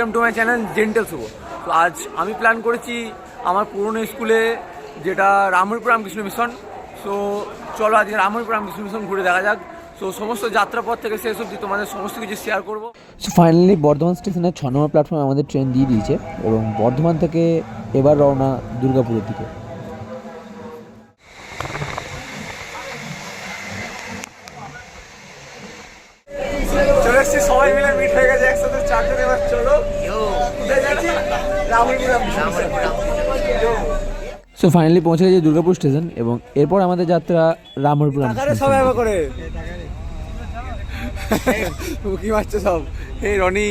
Welcome to my channel gentle Shubho তো আজ আমি প্ল্যান করেছি আমার পুরনো স্কুলে যেটা রামপুর রামকৃষ্ণ মিশন সো চলো আজকে রামপুর রামকৃষ্ণ মিশন ঘুরে দেখা যাক। সো সমস্ত যাত্রাপথ থেকে শেষ অবধি তোমাদের সমস্ত কিছু শেয়ার করব। সো ফাইনালি বর্ধমান স্টেশনের ছ নম্বর প্ল্যাটফর্মে আমাদের ট্রেন দিয়ে দিয়েছে এবং বর্ধমান থেকে এবার রওনা দুর্গাপুরের দিকে। সো ফাইনালি পৌঁছে গেছে দুর্গাপুর স্টেশন এবং এরপর আমাদের যাত্রা রামরপুর টাকারে করে। কি মারছে সব। এই রনি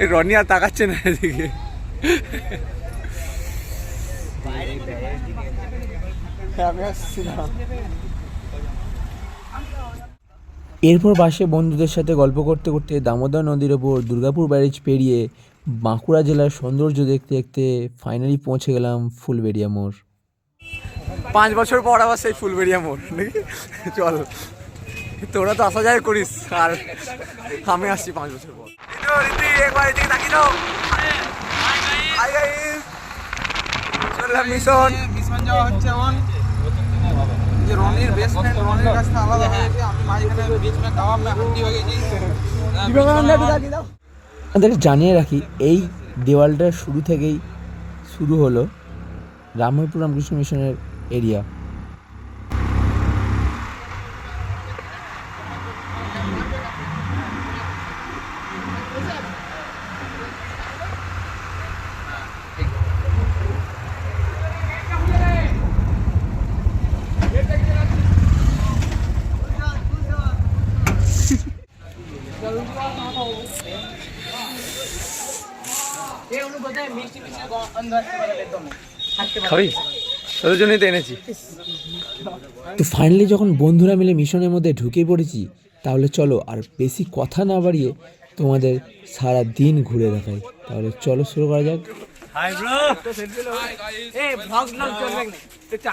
এই রনি আর তাকাচ্ছে না এদিকে। এরপর বাসে বন্ধুদের সাথে গল্প করতে করতে দামোদর নদীর ওপর দুর্গাপুর ব্যারেজ পেরিয়ে বাঁকুড়া জেলার সৌন্দর্য দেখতে দেখতে ফাইনালি পৌঁছে গেলাম ফুলবেড়িয়া মোড়। পাঁচ বছর পর আবার সেই ফুলবেড়িয়া মোড় নাকি? চল তোরা তো আসা যায় করিস আর আমি আসছি পাঁচ বছর পর। হ্যাঁ, রনির বেস্ট ফ্রেন্ড রনির কাছ থেকে আলাদা হয়ে গেছে আমি মাঝখানে বিচ মে কাবাব মে হয়ে গেছি। আপনাদের জানিয়ে রাখি এই দেওয়ালটা শুরু থেকেই শুরু হলো রামপুর রামকৃষ্ণ মিশনের এরিয়া। তোদের জন্যই তো এনেছি। তো ফাইনালি যখন বন্ধুরা মিলে মিশনের মধ্যে ঢুকে পড়েছি, তাহলে চলো আর বেশি কথা না বাড়িয়ে তোমাদের সারা দিন ঘুরে দেখাই। তাহলে চলো শুরু করা যাক।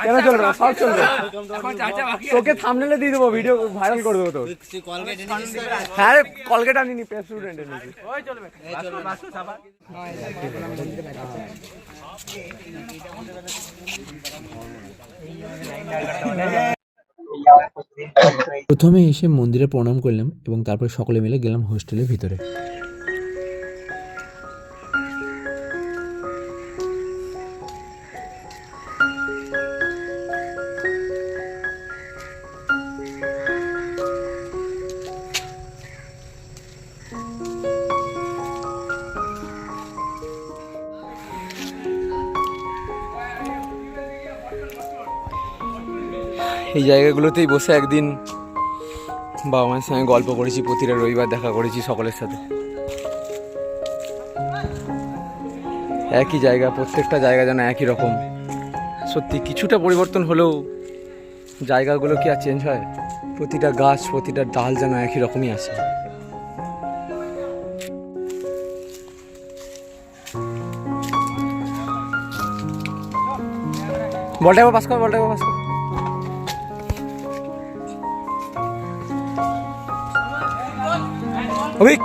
কেন? চলবে সব চলবে। তোকে থামনেলে দিয়ে দেবো ভিডিও ভাইরাল করে দেবো তো হ্যাঁ রে কলগেট আনিনি পেস্ট স্টুডেন্ট এনেছি প্রথমে এসে মন্দিরে প্রণাম করলাম এবং তারপর সকলে মিলে গেলাম হোস্টেলের ভিতরে। এই জায়গাগুলোতেই বসে একদিন বাবা মায়ের সঙ্গে গল্প করেছি, প্রতিটা রবিবার দেখা করেছি সকলের সাথে। একই জায়গা, প্রত্যেকটা জায়গা যেন একই রকম। সত্যি, কিছুটা পরিবর্তন হলেও জায়গাগুলো কি আর চেঞ্জ হয়? প্রতিটা গাছ, প্রতিটা ডাল যেন একই রকমই আছে। বলটা পাস কর, বলটা পাস কর। অভিক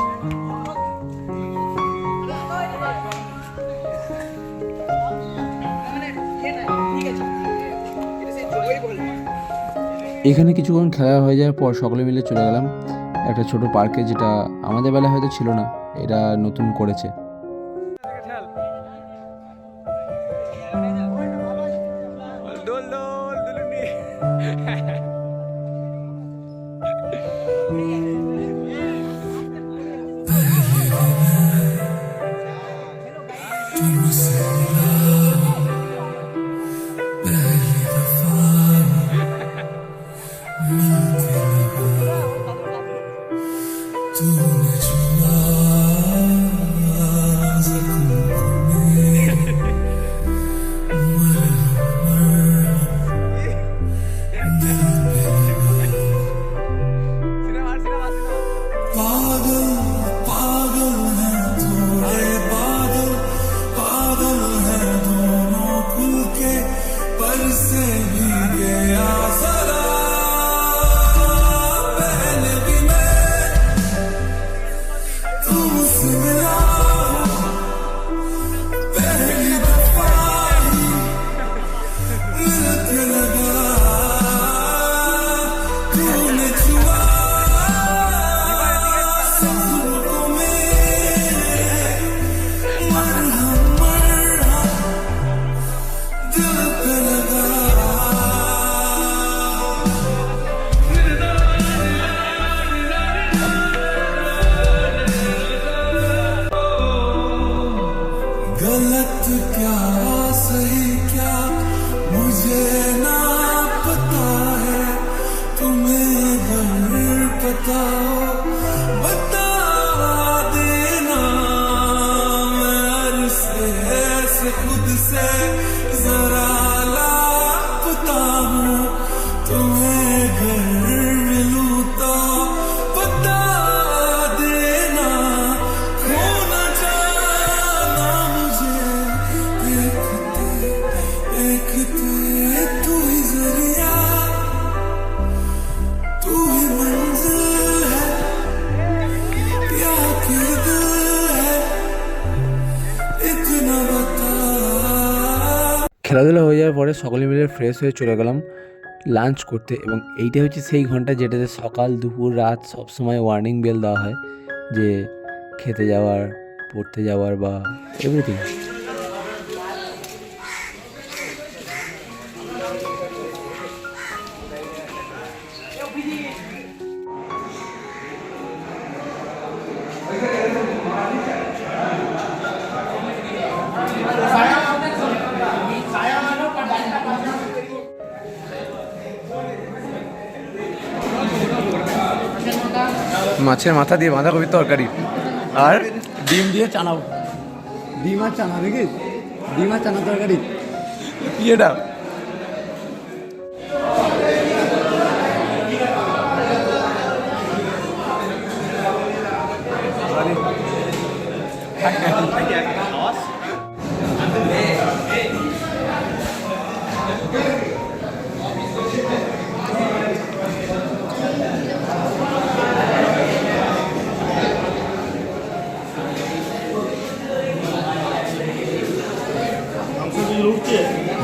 এখানে কিছুক্ষণ খেলা হয়ে যাওয়ার পর সকলে মিলে চলে গেলাম একটা ছোট পার্কে যেটা আমাদের বেলায় হয়তো ছিল না, এটা নতুন করেছে। sevgi yazar পরে সকলে মিলে ফ্রেশ হয়ে চলে গেলাম লাঞ্চ করতে এবং এইটা হচ্ছে সেই ঘণ্টা যেটাতে সকাল, দুপুর, রাত সবসময় ওয়ার্নিং বেল দেওয়া হয় যে খেতে যাওয়ার, পড়তে যাওয়ার বা এভরিথিং মাছের মাথা দিয়ে বাঁধাকপির তরকারি। আর ডিম দিয়ে চানা ডিম আর চানা দেখি ডিম আর চানা তরকারি? কি এটা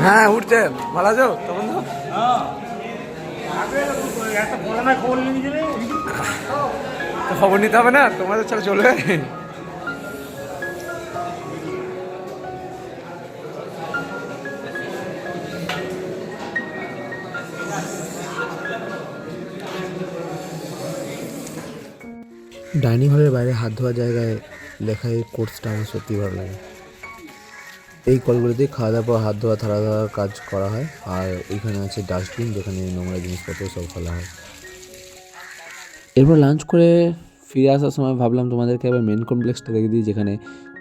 হ্যাঁ উঠছে। ভালো আছো? তখন খবর নিতে হবে না? তোমাদের ছাড়া চলবে? ডাইনিং হলের বাইরে হাত ধোয়ার জায়গায় লেখা এই কোর্সটা আমার সত্যি ভালো লাগে। এই কলগুলিতে খাওয়া দাওয়া হাত ধোয়া, থালা ধোয়ার কাজ করা হয়। আর এখানে আছে ডাস্টবিন যেখানে নোংরা জিনিসপত্র সব ফেলা হয়। এরপর লাঞ্চ করে ফিরে আসার সময় ভাবলাম তোমাদেরকে এবার মেন কমপ্লেক্সটা দেখে দিই, যেখানে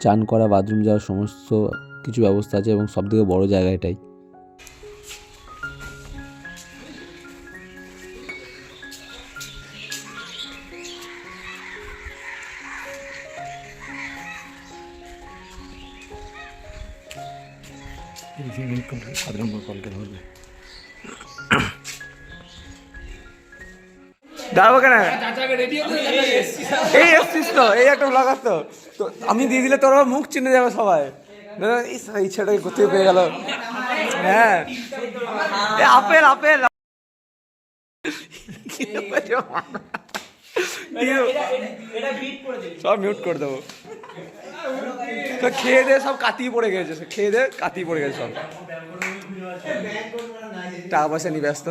চান করা বাথরুম যাওয়ার সমস্ত কিছু ব্যবস্থা আছে এবং সবথেকে বড়ো জায়গা এটাই দাঁড়াবো কেন? এই এসছিস তো এই একটা ব্লগার তো। তো আমি দিয়ে দিলে তোর মুখ চিনে যাবে সবাই। এই ছেলেটাকে কোথায় পেয়ে গেল? হ্যাঁ। এ, আপেল আপেল। সব মিউট করে দেবো। তো খেয়ে দে সব কাতিয়ে পড়ে গেছে। খেয়ে দে কাতিয়ে পড়ে গেছে সব। টাকা পয়সা নিয়ে ব্যস্ত।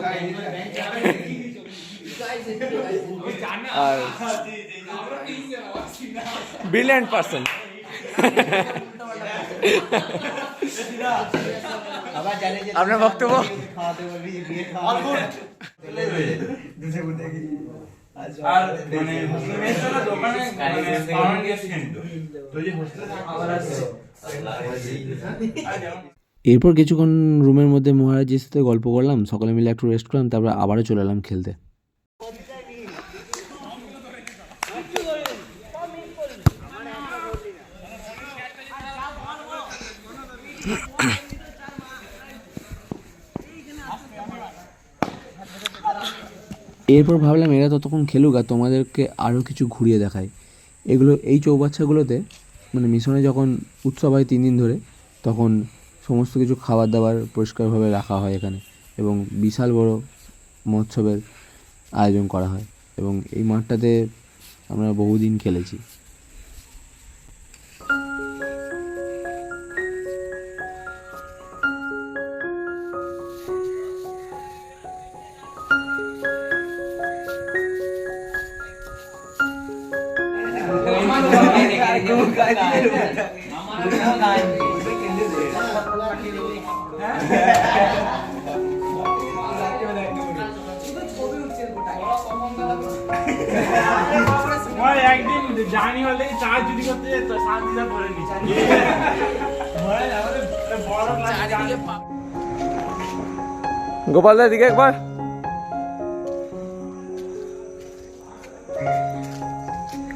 আর ব্রিলিয়ান্ট পার্সন আপনার বক্তব্য? আর মানে দোকানে মানে তো যে হোস্টেলে এরপর কিছুক্ষণ রুমের মধ্যে মহারাজের সাথে গল্প করলাম সকলে মিলে একটু রেস্ট করলাম তারপর আবারও চলে এলাম খেলতে। এরপর ভাবলাম এরা ততক্ষণ খেলুক আর তোমাদেরকে আরও কিছু ঘুরিয়ে দেখায় এগুলো, এই চৌবাচ্চাগুলোতে মানে মিশনে যখন উৎসব হয় তিন দিন ধরে, তখন সমস্ত কিছু খাবার দাবার পরিষ্কারভাবে রাখা হয় এখানে এবং বিশাল বড় মহোৎসবের আয়োজন করা হয় এবং এই মাঠটাতে আমরা বহুদিন খেলেছি। গোপালদা দিকে একবার।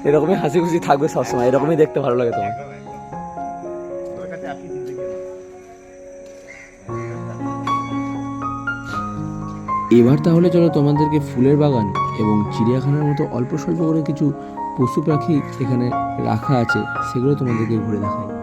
এরকমই হাসি খুশি থাকবে সবসময়, এরকমই দেখতে ভালো লাগে তোমার। এবার তাহলে চলো তোমাদেরকে ফুলের বাগান এবং চিড়িয়াখানার মতো অল্প স্বল্প করে কিছু পশু পাখি এখানে রাখা আছে, সেগুলো তোমাদেরকে ঘুরে দেখায়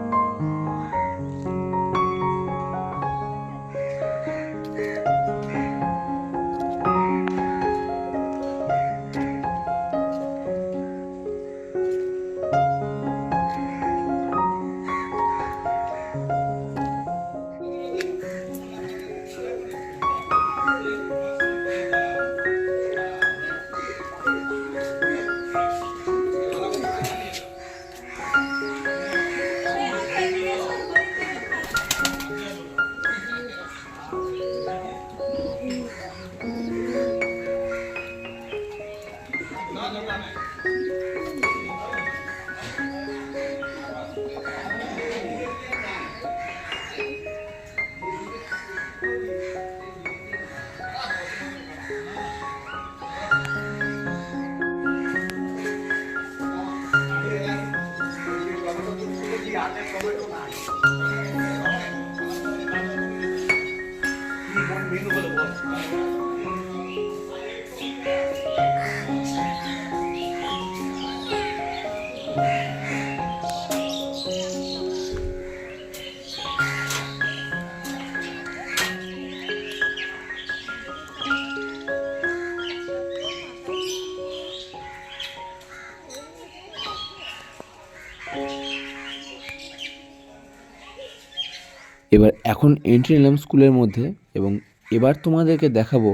এবার এখন এন্ট্রি নিলাম স্কুলের মধ্যে এবং এবার তোমাদেরকে দেখাবো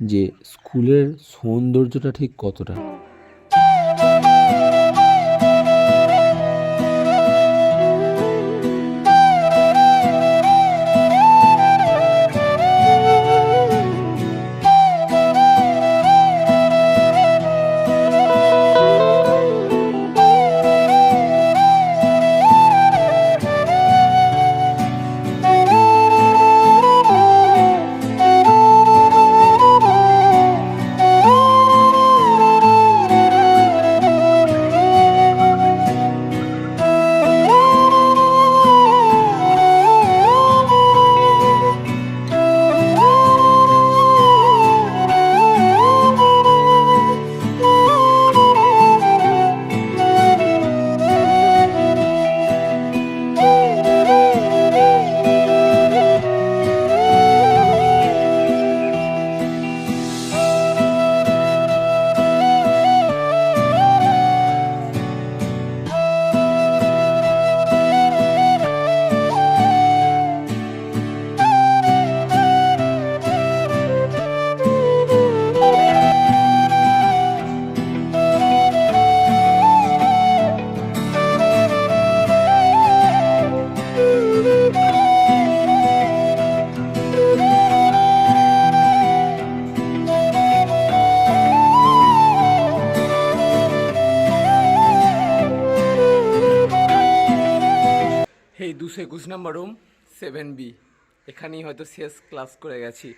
যে স্কুলের সৌন্দর্যটা ঠিক কতটা। একুশ নম্বর রুম সেভেন বি এখানেই হয়তো শেষ ক্লাস করে গেছি।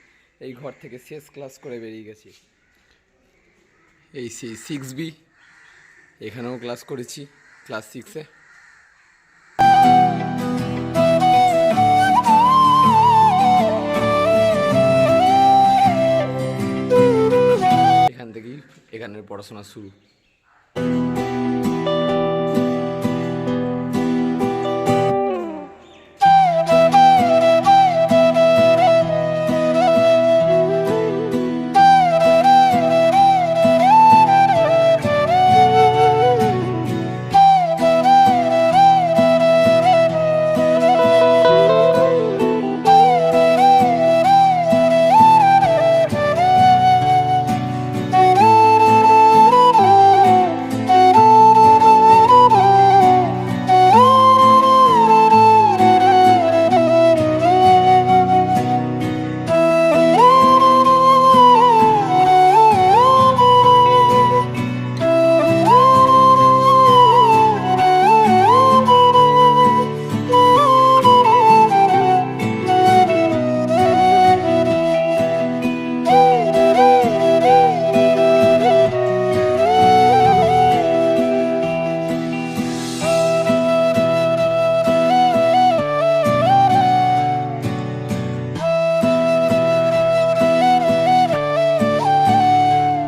এই ঘর থেকে শেষ ক্লাস করে বেরিয়ে গেছি। এই সেই সিক্স বি এখানেও ক্লাস করেছি ক্লাস সিক্সে এখান থেকেই এখানের পড়াশোনা শুরু।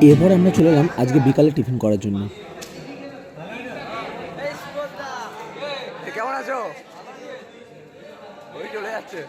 এরপর আমরা চলে এলাম আজকে বিকালে টিফিন করার জন্য। কেমন আছো? ওই চলে যাচ্ছে।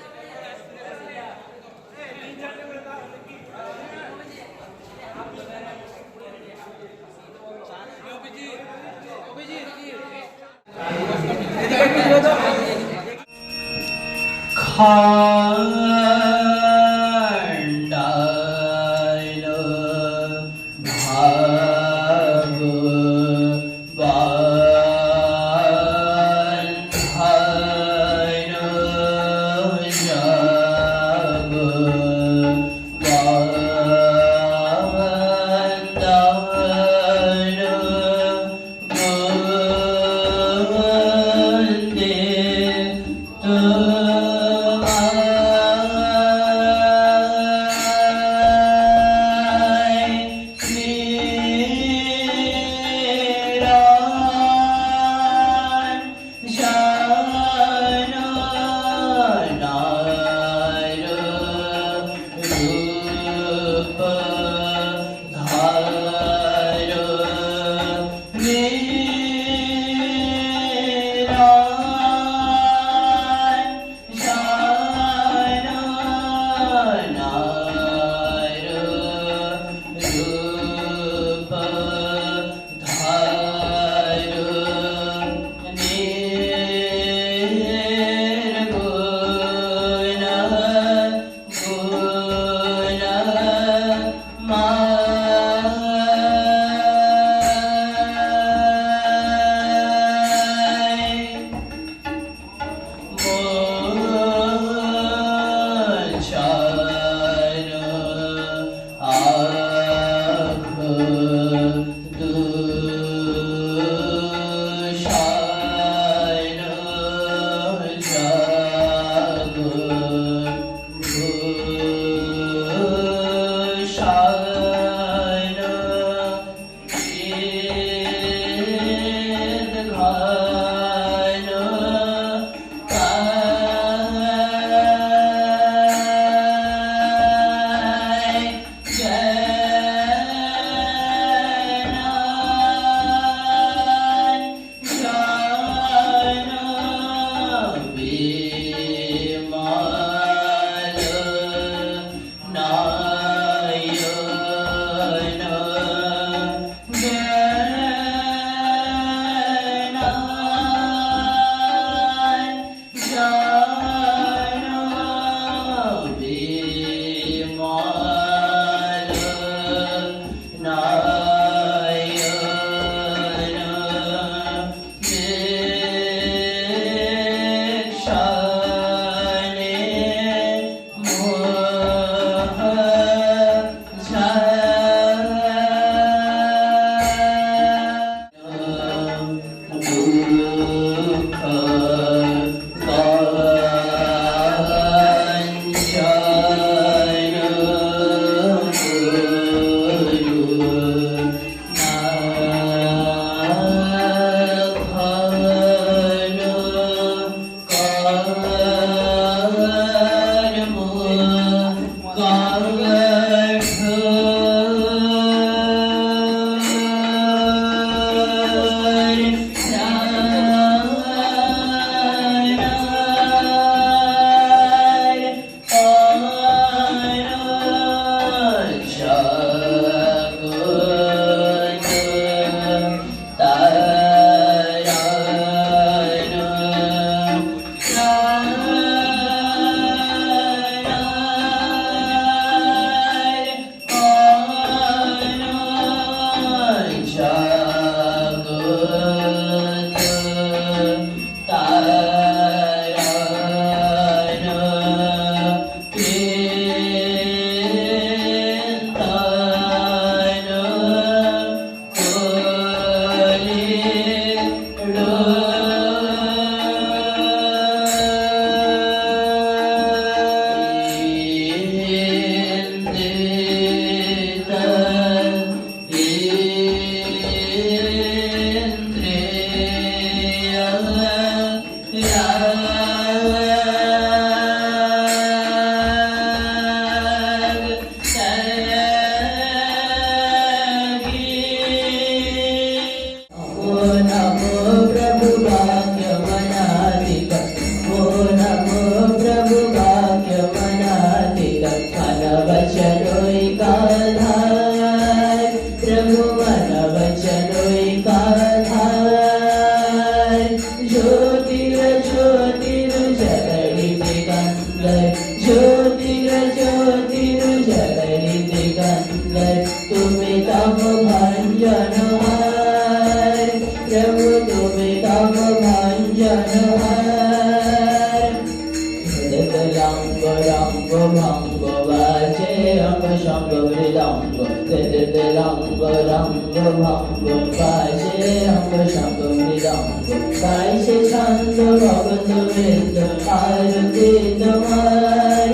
রঙ্গ রঙ্গ ভঙ্গ পাশে অঙ্গ সঙ্গ মৃদঙ্গ পাশে ছন্দ ভগত বৃন্দ আরতি তোমার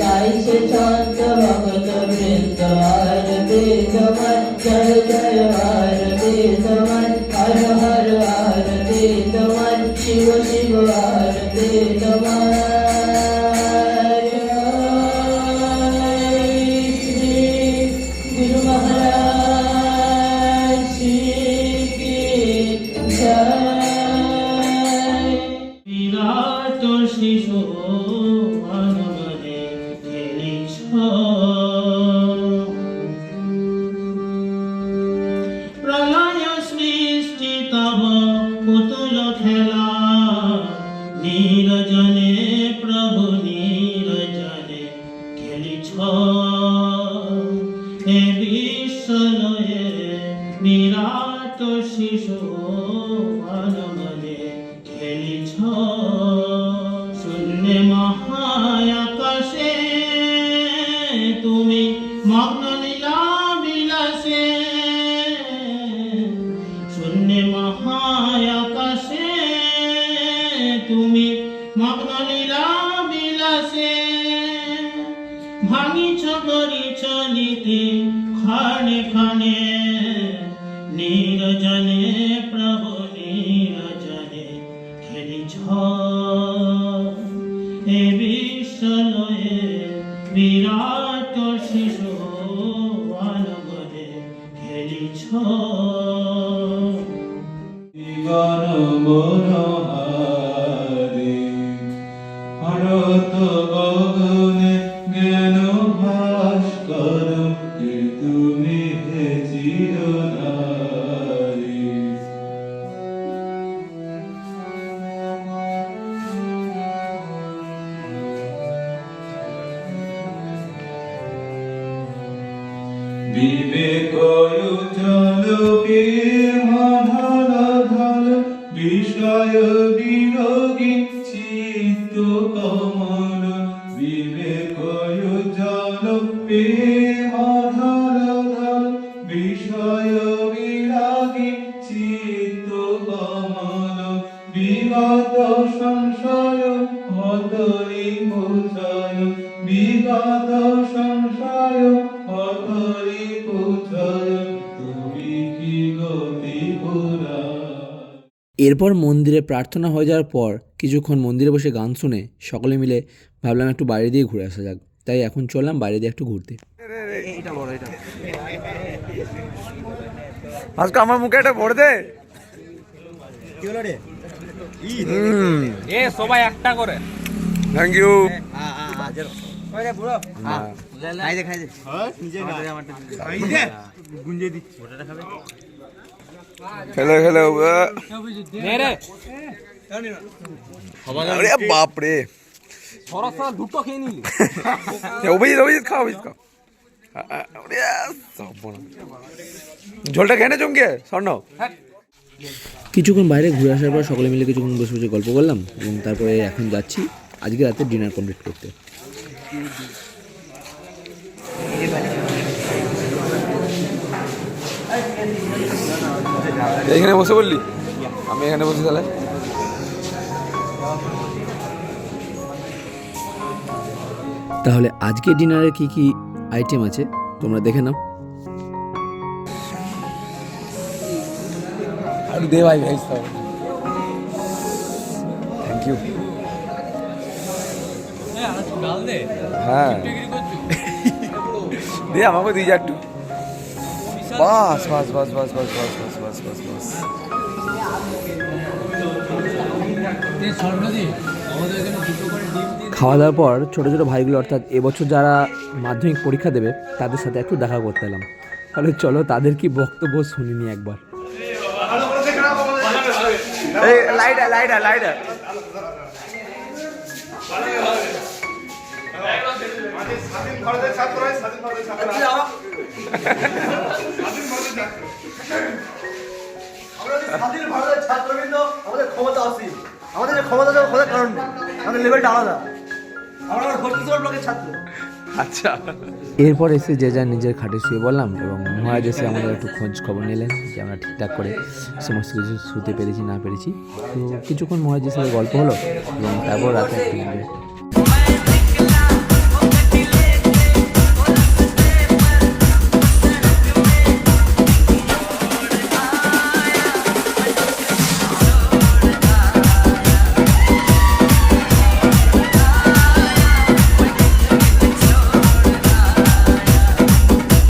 গাইছে ছন্দ ভগত বৃন্দ আরতি তোমার জয় জয় আরতি তোমার মহায়াকাশে তুমি মগ্ন good. এরপর মন্দিরে প্রার্থনা হয়ে যাওয়ার পর কিছুক্ষণ মন্দিরে বসে গান শুনে সকলে মিলে ভাবলাম একটু বাইরে দিয়ে ঘুরে আসা যাক। তাই এখন চললাম বাইরে দিয়ে একটু ঘুরতে। আজকে আমার মুখে একটা ভরে দে। এ সবাই একটা করে। থ্যাংক ইউ খেলো খেলো আরে বাপ রে সরস দুটো খেয়ে নিলি। অভিজিৎ অভিজিৎ খাও অভিজিৎ খাও। ঝোলটা খেয়ে নে চমকে স্বর্ণ। কিছুক্ষণ বাইরে ঘুরে আসার পর সকলে মিলে কিছুক্ষণ বসে বসে গল্প করলাম এবং তারপরে এখন যাচ্ছি আজকে রাতে ডিনার কমপ্লিট করতে। এখানে বসে বললি? আমি এখানে বসে তাহলে। তাহলে আজকে ডিনারে কি কি আইটেম আছে? তোমরা দেখে নাও। আর দে ভাই ভাই থ্যাংক ইউ হ্যাঁ। দে আমাকে দিয়ে যা একটু। বাস বাস বাস বাস বাস বাস। বাস বাস খাওয়া দাওয়ার পর ছোটো ছোটো ভাইগুলো অর্থাৎ এবছর যারা মাধ্যমিক পরীক্ষা দেবে তাদের সাথে একটু দেখা করতে এলাম। তাহলে চলো তাদের কি বক্তব্য শুনিনি একবার। এই স্বাধীন ভারতের ছাত্রবৃন্দ আমাদের ক্ষমতা অসীম। আমাদের ক্ষমতা খোঁজার কারণ নেই। আমাদের লেভেলটা আলাদা। আমরা আমার ব্লকের ছাত্র। আচ্ছা। এরপর এসে যে যার নিজের খাটে শুয়ে বললাম এবং মহারাজ এসে আমাদের একটু খোঁজ খবর নিলেন যে আমরা ঠিকঠাক করে সমস্ত কিছু শুতে পেরেছি না পেরেছি। তো কিছুক্ষণ মহারাজের সাথে গল্প হলো এবং তারপর রাতে একটু।